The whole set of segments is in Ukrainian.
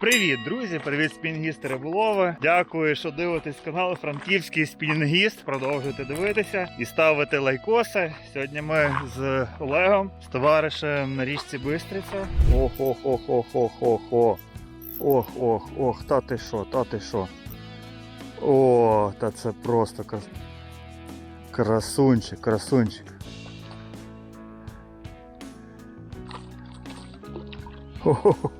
Привіт, друзі! Привіт, спінгісти риболови. Дякую, що дивитесь канал Франківський спінгіст. Продовжуйте дивитися і ставити лайкоси. Сьогодні ми з Олегом, з товаришем на річці Бистриця. Ох, ох, ох, ох, ох, ох, ох. Ох, ох, ох, та ти що, та ти що. О, та це просто крас... красунчик, красунчик. Хо-хо-хо.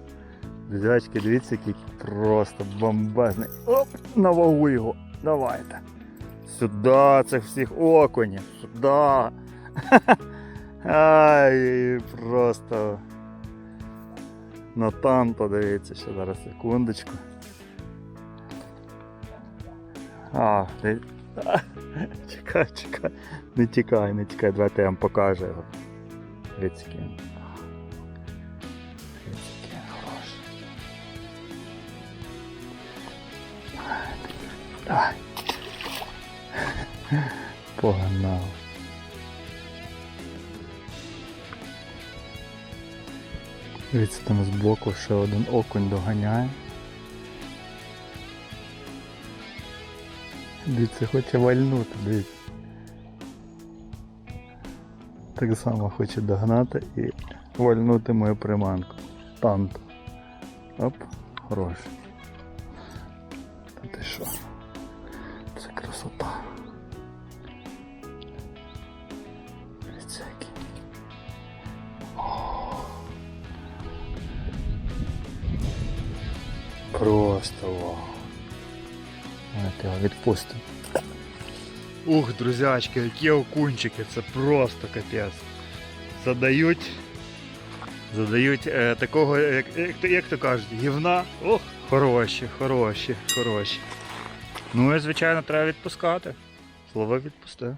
Друзячки, дивіться, який просто бомбезний. Оп, на вагу його. Давайте. Сюди цих всіх окунів. Сюди. Ай, просто. На там подивіться, ще зараз секундочку. А, ти... чекай, чекай. Не тікай, не тікай, давайте я вам покажу його. Дивіться. Дивіться, Давай. Погнав. Дивіться, там збоку ще один окунь доганяє. Дивіться, хоче вальнути, дивіться. Так само хоче догнати і вальнути мою приманку. Танто. Оп, хороший. Та ти що? Красота. Дивіться, який. Просто вау. Його відпустимо. Ух, друзячки, які окунчики, це просто капець. Задають. Задають е, такого, як, як, то- як то кажуть, гівна. Ох, хороші, хороші, хороші. Ну і звичайно треба відпускати. Слово відпустив.